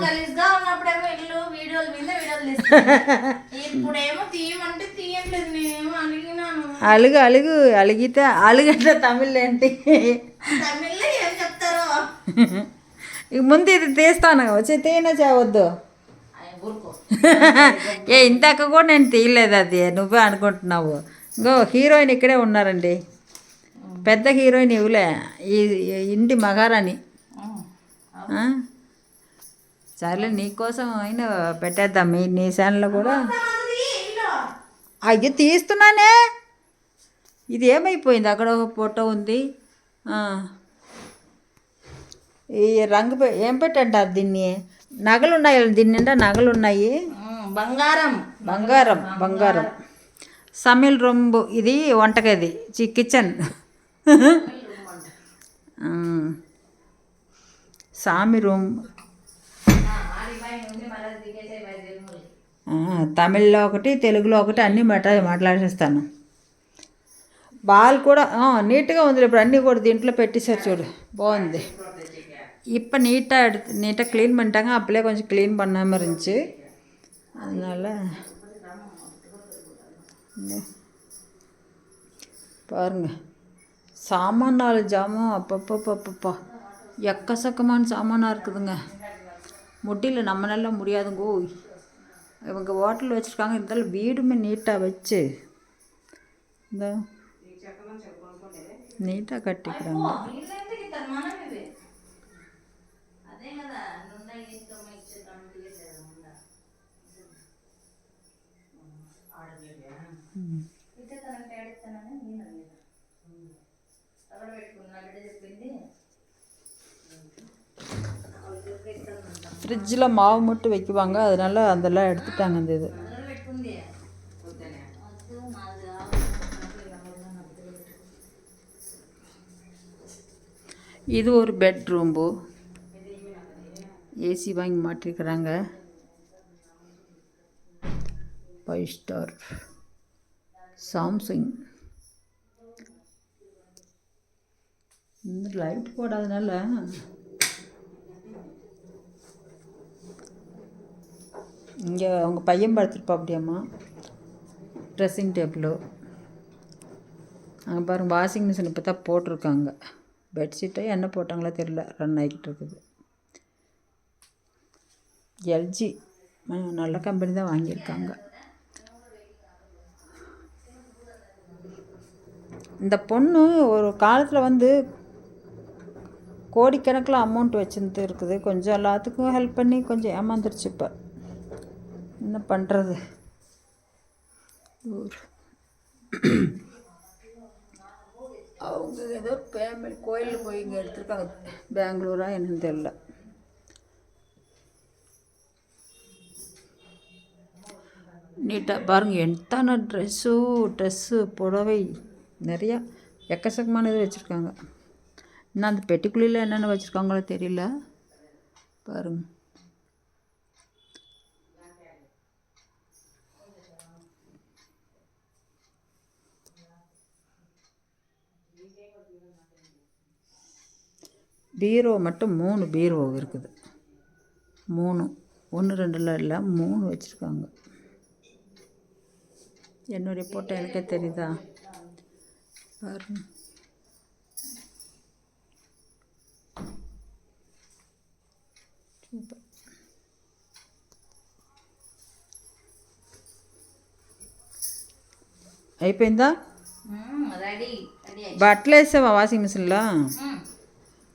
గలీజ్గా ఉన్నప్పుడేమో ఇల్లు వీడియోలు మీద వీడియోలు తీస్తున్నా ఇప్పుడేమో తీయమంటే తీయట్లేదు నేనేమో అడిగినాను అలుగు అలుగు అలిగితే అలుగంటే తమిళ్ ఏంటి? తమిళ్ళో ఏం చెప్తారో. ఇక ముందు ఇది తీస్తాను వచ్చి తీయన చేయవద్దు? ఏ ఇందాక కూడా నేను తీయలేదు అది నువ్వే అనుకుంటున్నావు. ఇంకో హీరోయిన్ ఇక్కడే ఉన్నారండి. పెద్ద హీరోయిన్ ఇవ్వలే ఈ ఇంటి మగారాని ఆ? సర్లే నీకోసం అయినా పెట్టేద్దాం. మీ నీ ఛానల్లో కూడా. అయ్యో తీస్తున్నానే. ఇది ఏమైపోయింది? అక్కడ ఒక ఫోటో ఉంది. ఈ రంగు ఏం పెట్టంటారు దీన్ని? నగలు ఉన్నాయి దీని నిండా నగలు ఉన్నాయి బంగారం. బంగారం బంగారం. సమిల్ రొంబు ఇది వంటగది చి కిచెన్. సామి రూమ్ తమిళ్లో ఒకటి తెలుగులో ఒకటి అన్నీ మాట్లా మాట్లాడేస్తాను బాల్ కూడా ఆ, నీట్గా ఉంది ఇప్పుడు అన్నీ కూడా దీంట్లో పెట్టేశారు చూడు బాగుంది இப்போ நீட்டாக எடுத்து நீட்டாக க்ளீன் பண்ணிட்டாங்க அப்பளே கொஞ்சம் க்ளீன் பண்ணாமல் இருந்துச்சு அதனால் இந்த பாருங்க சாமான் நாலு ஜாமான் அப்பப்பப்பப்பப்பா எக்கச்சக்கமான சாமானாக இருக்குதுங்க முடியல நம்மளால முடியாதுங்கோ இவங்க ஹோட்டல் வச்சுருக்காங்க இருந்தாலும் வீடுமே நீட்டாக வச்சு இந்த நீட்டாக கட்டிக்கிறாங்க ఇల్లు ஃப்ரிட்ஜில் மாவு மட்டும் வைக்குவாங்க. அதனால அதெல்லாம் எடுத்துட்டாங்க இந்த இது. இது ஒரு பெட்ரூம்பு ஏசி வாங்கி மாட்டிருக்கிறாங்க. ஃபைவ் ஸ்டார் சாம்சங் இந்த லைட் போடாதனால இங்கே அவங்க பையன் படுத்துருப்பா அப்படியாம்மா? ட்ரெஸ்ஸிங் டேபிளு அங்கே பாருங்க வாஷிங் மிஷின் இப்போ தான் போட்டிருக்காங்க. பெட்ஷீட்டை என்ன போட்டாங்களோ தெரியல ரன் ஆகிக்கிட்டு இருக்குது. எல்ஜி நல்ல கம்பெனி தான் வாங்கியிருக்காங்க. இந்த பொண்ணு ஒரு காலத்தில் வந்து கோடிக்கணக்கில் அமௌண்ட் வச்சுருந்து இருக்குது கொஞ்சம் எல்லாத்துக்கும் ஹெல்ப் பண்ணி கொஞ்சம் ஏமாந்துருச்சு இப்போ. என்ன பண்ணுறது அவங்க ஏதோ பேமெண்ட் கோயிலில் போய் இங்கே எடுத்துருக்காங்க. பெங்களூரா என்னன்னு தெரியல. நீட்டாக பாருங்கள் எத்தனை ட்ரெஸ்ஸு ட்ரெஸ்ஸு புடவை நிறையா எக்கச்சக்கமான இது வச்சுருக்காங்க. இன்னும் அந்த பெட்டிக்குள்ளியில் என்னென்ன வச்சுருக்காங்களோ தெரியல. பாருங்கள் பீரோ மட்டும் மூணு பீரோ இருக்குது மூணு ஒன்று ரெண்டுல இல்லை மூணு வச்சுருக்காங்க என்னுடைய போட்டோ எனக்கே தெரியுதா பாருங்க సూపర్ అయిపోయిందా రెడీ రెడీ బట్టలు వేసావా వాషింగ్ మిషన్లో?